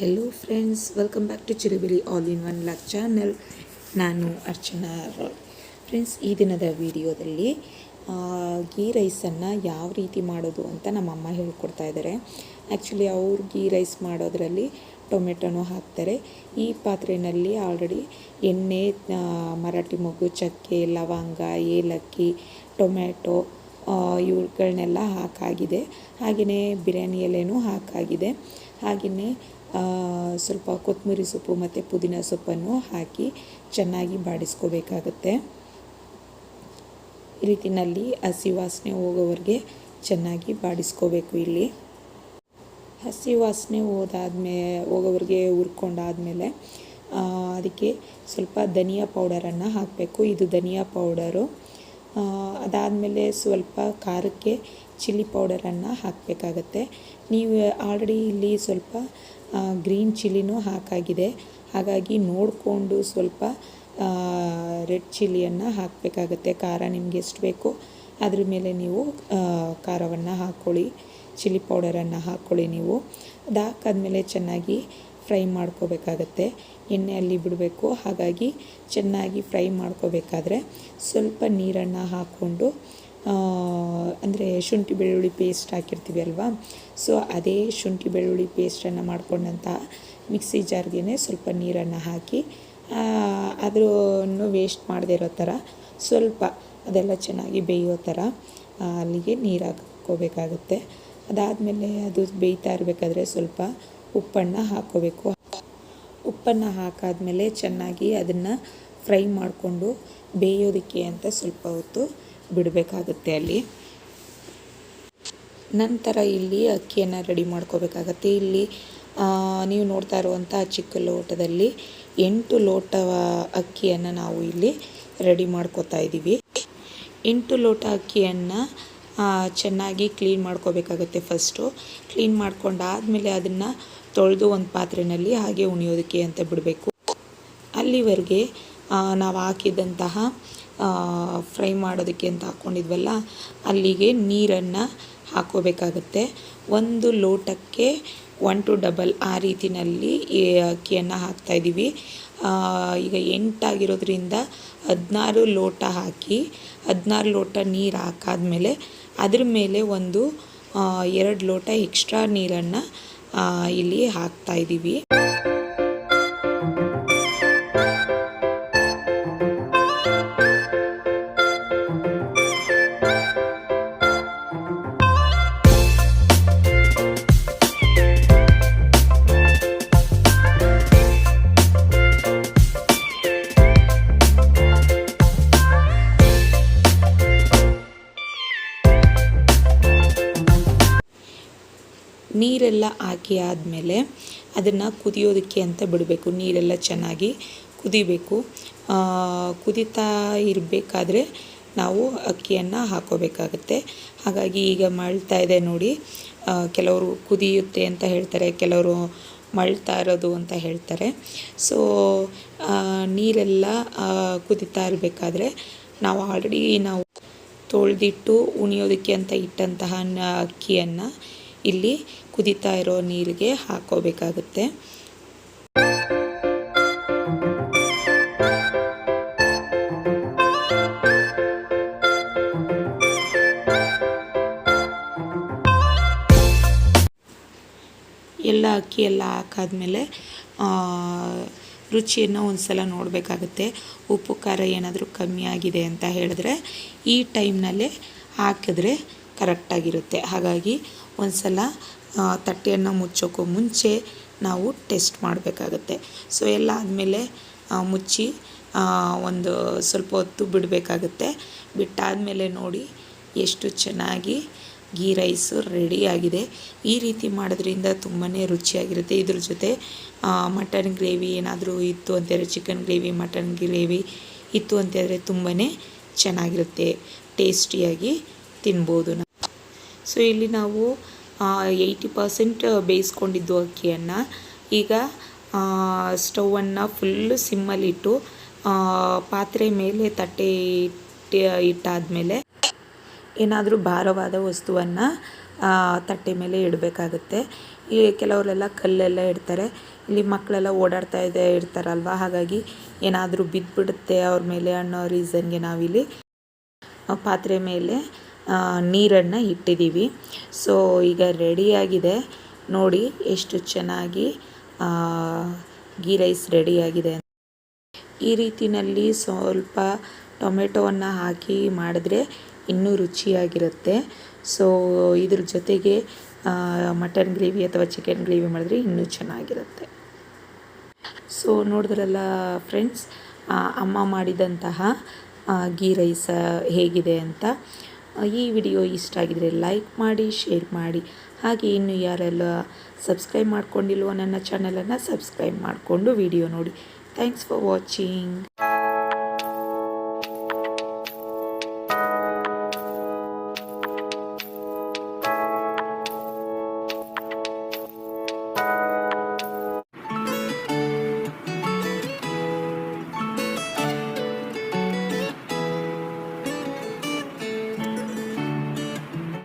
Hello friends welcome back to Chirubili all in one vlog channel ನಾನು Archana Roy friends ಈ ದಿನದ ವಿಡಿಯೋದಲ್ಲಿ ಗೀ ರೈಸನ್ನು ಯಾವ ರೀತಿ ಮಾಡೋದು ಅಂತ ನಮ್ಮ ಅಮ್ಮ ಹೇಳ್ಕೊಡ್ತಾ ಇದ್ದಾರೆ ಆ್ಯಕ್ಚುಲಿ ಅವ್ರು ಗೀ ರೈಸ್ ಮಾಡೋದರಲ್ಲಿ ಟೊಮೆಟೊನೂ ಹಾಕ್ತಾರೆ. ಈ ಪಾತ್ರೆಯಲ್ಲಿ ಆಲ್ರೆಡಿ ಎಣ್ಣೆ ಮರಾಠಿ ಮೊಗ್ಗು, ಚಕ್ಕೆ, ಲವಂಗ, ಏಲಕ್ಕಿ, ಟೊಮೆಟೊ ಇವುಗಳನ್ನೆಲ್ಲ ಹಾಕಾಗಿದೆ. ಹಾಗೆಯೇ ಬಿರಿಯಾನಿ ಎಲೆನೂ ಹಾಕಾಗಿದೆ. ಹಾಗೆಯೇ ಸ್ವಲ್ಪ ಕೊತ್ತಂಬರಿ ಸೊಪ್ಪು ಮತ್ತು ಪುದೀನ ಸೊಪ್ಪನ್ನು ಹಾಕಿ ಚೆನ್ನಾಗಿ ಬಾಡಿಸ್ಕೋಬೇಕಾಗತ್ತೆ. ಈ ರೀತಿನಲ್ಲಿ ಹಸಿ ವಾಸನೆ ಹೋಗೋವರೆಗೆ ಚೆನ್ನಾಗಿ ಬಾಡಿಸ್ಕೋಬೇಕು ಇಲ್ಲಿ. ಹಸಿ ವಾಸನೆ ಹೋದಾದ್ಮೇ, ಹೋಗೋವರೆಗೆ ಹುರ್ಕೊಂಡಾದಮೇಲೆ ಅದಕ್ಕೆ ಸ್ವಲ್ಪ ಧನಿಯಾ ಪೌಡರನ್ನು ಹಾಕಬೇಕು. ಇದು ಧನಿಯಾ ಪೌಡರು. ಅದಾದಮೇಲೆ ಸ್ವಲ್ಪ ಖಾರಕ್ಕೆ ಚಿಲ್ಲಿ ಪೌಡರನ್ನು ಹಾಕಬೇಕಾಗತ್ತೆ. ನೀವು ಆಲ್ರೆಡಿ ಇಲ್ಲಿ ಸ್ವಲ್ಪ ಗ್ರೀನ್ ಚಿಲ್ಲಿನೂ ಹಾಕಾಗಿದೆ. ಹಾಗಾಗಿ ನೋಡಿಕೊಂಡು ಸ್ವಲ್ಪ ರೆಡ್ ಚಿಲ್ಲಿಯನ್ನು ಹಾಕಬೇಕಾಗತ್ತೆ. ಖಾರ ನಿಮ್ಗೆ ಎಷ್ಟು ಬೇಕೋ ಅದ್ರ ಮೇಲೆ ನೀವು ಖಾರವನ್ನು ಹಾಕ್ಕೊಳ್ಳಿ, ಚಿಲ್ಲಿ ಪೌಡರನ್ನು ಹಾಕ್ಕೊಳ್ಳಿ ನೀವು. ಅದಾಕಾದ್ಮೇಲೆ ಚೆನ್ನಾಗಿ ಫ್ರೈ ಮಾಡ್ಕೋಬೇಕಾಗತ್ತೆ. ಎಣ್ಣೆಯಲ್ಲಿ ಬಿಡಬೇಕು. ಹಾಗಾಗಿ ಚೆನ್ನಾಗಿ ಫ್ರೈ ಮಾಡ್ಕೋಬೇಕಾದ್ರೆ ಸ್ವಲ್ಪ ನೀರನ್ನು ಹಾಕ್ಕೊಂಡು ಅಂದರೆ ಶುಂಠಿ ಬೆಳ್ಳುಳ್ಳಿ ಪೇಸ್ಟ್ ಹಾಕಿರ್ತೀವಿ ಅಲ್ವಾ? ಸೊ, ಅದೇ ಶುಂಠಿ ಬೆಳ್ಳುಳ್ಳಿ ಪೇಸ್ಟನ್ನು ಮಾಡ್ಕೊಂಡಂತಹ ಮಿಕ್ಸಿ ಜಾರ್ಗೆ ಸ್ವಲ್ಪ ನೀರನ್ನು ಹಾಕಿ ಅದನ್ನು ವೇಸ್ಟ್ ಮಾಡದೇ ಇರೋ ಥರ ಸ್ವಲ್ಪ ಅದೆಲ್ಲ ಚೆನ್ನಾಗಿ ಬೇಯೋ ಥರ ಅಲ್ಲಿಗೆ ನೀರು ಹಾಕ್ಕೋಬೇಕಾಗುತ್ತೆ ಅದಾದಮೇಲೆ ಅದು ಬೇಯ್ತಾ ಇರಬೇಕಾದ್ರೆ ಸ್ವಲ್ಪ ಉಪ್ಪನ್ನು ಹಾಕೋಬೇಕು. ಉಪ್ಪನ್ನು ಹಾಕಾದಮೇಲೆ ಚೆನ್ನಾಗಿ ಅದನ್ನು ಫ್ರೈ ಮಾಡಿಕೊಂಡು ಬೇಯೋದಕ್ಕೆ ಅಂತ ಸ್ವಲ್ಪ ಹೊತ್ತು ಬಿಡಬೇಕಾಗುತ್ತೆ ಅಲ್ಲಿ. ನಂತರ ಇಲ್ಲಿ ಅಕ್ಕಿಯನ್ನು ರೆಡಿ ಮಾಡ್ಕೋಬೇಕಾಗತ್ತೆ. ಇಲ್ಲಿ ನೀವು ನೋಡ್ತಾ ಇರುವಂಥ ಚಿಕ್ಕ ಲೋಟದಲ್ಲಿ ಎಂಟು ಲೋಟ ಅಕ್ಕಿಯನ್ನು ನಾವು ಇಲ್ಲಿ ರೆಡಿ ಮಾಡ್ಕೋತಾ ಇದ್ದೀವಿ ಎಂಟು ಲೋಟ ಅಕ್ಕಿಯನ್ನು ಚೆನ್ನಾಗಿ ಕ್ಲೀನ್ ಮಾಡ್ಕೋಬೇಕಾಗುತ್ತೆ ಫಸ್ಟು. ಕ್ಲೀನ್ ಮಾಡ್ಕೊಂಡಾದಮೇಲೆ ಅದನ್ನು ತೊಳೆದು ಒಂದು ಪಾತ್ರೆಯಲ್ಲಿ ಹಾಗೆ ಉಣಿಯೋದಕ್ಕೆ ಅಂತ ಬಿಡಬೇಕು. ಅಲ್ಲಿವರೆಗೆ ನಾವು ಹಾಕಿದಂತಹ ಫ್ರೈ ಮಾಡೋದಕ್ಕೆ ಅಂತ ಹಾಕ್ಕೊಂಡಿದ್ವಲ್ಲ ಅಲ್ಲಿಗೆ ನೀರನ್ನು ಹಾಕೋಬೇಕಾಗತ್ತೆ. ಒಂದು ಲೋಟಕ್ಕೆ ಒನ್ ಟು ಡಬಲ್ ಆ ರೀತಿಯಲ್ಲಿ ಅಕ್ಕಿಯನ್ನು ಹಾಕ್ತಾಯಿದ್ದೀವಿ ಈಗ ಎಂಟಾಗಿರೋದ್ರಿಂದ ಹದಿನಾರು ಲೋಟ ಹಾಕಿ, ಹದಿನಾರು ಲೋಟ ನೀರು ಹಾಕಾದ್ಮೇಲೆ ಅದ್ರ ಮೇಲೆ ಒಂದು ಎರಡು ಲೋಟ ಎಕ್ಸ್ಟ್ರಾ ನೀರನ್ನು ಇಲ್ಲಿ ಹಾಕ್ತಾಯಿದ್ದೀವಿ ನೀರೆಲ್ಲ ಹಾಕಿ ಆದಮೇಲೆ ಅದನ್ನು ಕುದಿಯೋದಕ್ಕೆ ಅಂತ ಬಿಡಬೇಕು. ನೀರೆಲ್ಲ ಚೆನ್ನಾಗಿ ಕುದಿಬೇಕು. ಕುದೀತಾ ಇರಬೇಕಾದ್ರೆ ನಾವು ಅಕ್ಕಿಯನ್ನು ಹಾಕೋಬೇಕಾಗತ್ತೆ. ಹಾಗಾಗಿ ಈಗ ಮಳ್ತಾ ಇದೆ ನೋಡಿ. ಕೆಲವರು ಕುದಿಯುತ್ತೆ ಅಂತ ಹೇಳ್ತಾರೆ, ಕೆಲವರು ಮಳ್ತಾ ಇರೋದು ಅಂತ ಹೇಳ್ತಾರೆ. ಸೊ ನೀರೆಲ್ಲ ಕುದಿತಾ ಇರಬೇಕಾದ್ರೆ ನಾವು ಆಲ್ರೆಡಿ ನಾವು ತೊಳೆದಿಟ್ಟು ಉಣಿಯೋದಕ್ಕೆ ಅಂತ ಇಟ್ಟಂತಹ ಅಕ್ಕಿಯನ್ನು ಇಲ್ಲಿ ಕುದಿತಾ ಇರೋ ನೀರಿಗೆ ಹಾಕೋಬೇಕಾಗುತ್ತೆ. ಎಲ್ಲ ಅಕ್ಕಿ ಎಲ್ಲ ಹಾಕಾದ್ಮೇಲೆ ರುಚಿಯನ್ನು ಒಂದು ಸಲ ನೋಡಬೇಕಾಗುತ್ತೆ. ಉಪ್ಪು, ಖಾರ ಏನಾದರೂ ಕಮ್ಮಿ ಆಗಿದೆ ಅಂತ ಹೇಳಿದ್ರೆ ಈ ಟೈಮ್ನಲ್ಲೇ ಹಾಕಿದ್ರೆ ಕರೆಕ್ಟಾಗಿರುತ್ತೆ. ಹಾಗಾಗಿ ಒಂದು ಸಲ ತಟ್ಟೆಯನ್ನು ಮುಚ್ಚೋಕ್ಕೂ ಮುಂಚೆ ನಾವು ಟೆಸ್ಟ್ ಮಾಡಬೇಕಾಗತ್ತೆ. ಸೊ ಎಲ್ಲ ಆದಮೇಲೆ ಮುಚ್ಚಿ ಒಂದು ಸ್ವಲ್ಪ ಹೊತ್ತು ಬಿಡಬೇಕಾಗುತ್ತೆ. ಬಿಟ್ಟಾದಮೇಲೆ ನೋಡಿ ಎಷ್ಟು ಚೆನ್ನಾಗಿ ಗೀ ರೈಸು ರೆಡಿಯಾಗಿದೆ ಈ ರೀತಿ ಮಾಡೋದ್ರಿಂದ ತುಂಬಾ ರುಚಿಯಾಗಿರುತ್ತೆ. ಇದ್ರ ಜೊತೆ ಮಟನ್ ಗ್ರೇವಿ ಏನಾದರೂ ಇತ್ತು ಅಂತಂದರೆ ಚಿಕನ್ ಗ್ರೇವಿ, ಮಟನ್ ಗ್ರೇವಿ ಇತ್ತು ಅಂತಂದರೆ ತುಂಬಾ ಚೆನ್ನಾಗಿರುತ್ತೆ. ಟೇಸ್ಟಿಯಾಗಿ ತಿನ್ಬೋದು ಸೊ ಇಲ್ಲಿ ನಾವು ಏಯ್ಟಿ ಪರ್ಸೆಂಟ್ ಬೇಯಿಸ್ಕೊಂಡಿದ್ದು ಅಕ್ಕಿಯನ್ನು. ಈಗ ಸ್ಟವನ್ನು ಫುಲ್ಲು ಸಿಮ್ಮಲ್ಲಿಟ್ಟು ಪಾತ್ರೆ ಮೇಲೆ ತಟ್ಟೆ ಇಟ್ಟು, ಇಟ್ಟಾದಮೇಲೆ ಏನಾದರೂ ಭಾರವಾದ ವಸ್ತುವನ್ನು ತಟ್ಟೆ ಮೇಲೆ ಇಡಬೇಕಾಗುತ್ತೆ. ಈ ಕೆಲವರೆಲ್ಲ ಕಲ್ಲೆಲ್ಲ ಇಡ್ತಾರೆ. ಇಲ್ಲಿ ಮಕ್ಕಳೆಲ್ಲ ಓಡಾಡ್ತಾ ಇದೆ, ಇರ್ತಾರಲ್ವ? ಹಾಗಾಗಿ ಏನಾದರೂ ಬಿದ್ದುಬಿಡುತ್ತೆ ಅವ್ರ ಮೇಲೆ ಅನ್ನೋ ರೀಸನ್ಗೆ ನಾವಿಲ್ಲಿ ಪಾತ್ರೆ ಮೇಲೆ ನೀರನ್ನು ಇಟ್ಟಿದ್ದೀವಿ. ಸೊ ಈಗ ರೆಡಿಯಾಗಿದೆ. ನೋಡಿ ಎಷ್ಟು ಚೆನ್ನಾಗಿ ಗೀ ರೈಸ್ ರೆಡಿಯಾಗಿದೆ. ಈ ರೀತಿಯಲ್ಲಿ ಸ್ವಲ್ಪ ಟೊಮೆಟೊವನ್ನು ಹಾಕಿ ಮಾಡಿದ್ರೆ ಇನ್ನೂ ರುಚಿಯಾಗಿರುತ್ತೆ. ಸೊ ಇದ್ರ ಜೊತೆಗೆ ಮಟನ್ ಗ್ರೇವಿ ಅಥವಾ ಚಿಕನ್ ಗ್ರೇವಿ ಮಾಡಿದ್ರೆ ಇನ್ನೂ ಚೆನ್ನಾಗಿರುತ್ತೆ. ಸೊ ನೋಡಿದ್ರಲ್ಲ ಫ್ರೆಂಡ್ಸ್ ಅಮ್ಮ ಮಾಡಿದಂತಹ ಗೀ ರೈಸ ಹೇಗಿದೆ ಅಂತ. ಈ ವಿಡಿಯೋ ಇಷ್ಟ ಆಗಿದರೆ ಲೈಕ್ ಮಾಡಿ, ಶೇರ್ ಮಾಡಿ. ಹಾಗೆ ಇನ್ನು ಯಾರೆಲ್ಲ ಸಬ್ಸ್ಕ್ರೈಬ್ ಮಾಡ್ಕೊಂಡಿಲ್ವೋ ನನ್ನ ಚಾನಲನ್ನು ಸಬ್ಸ್ಕ್ರೈಬ್ ಮಾಡಿಕೊಂಡು ವಿಡಿಯೋ ನೋಡಿ. Thanks for watching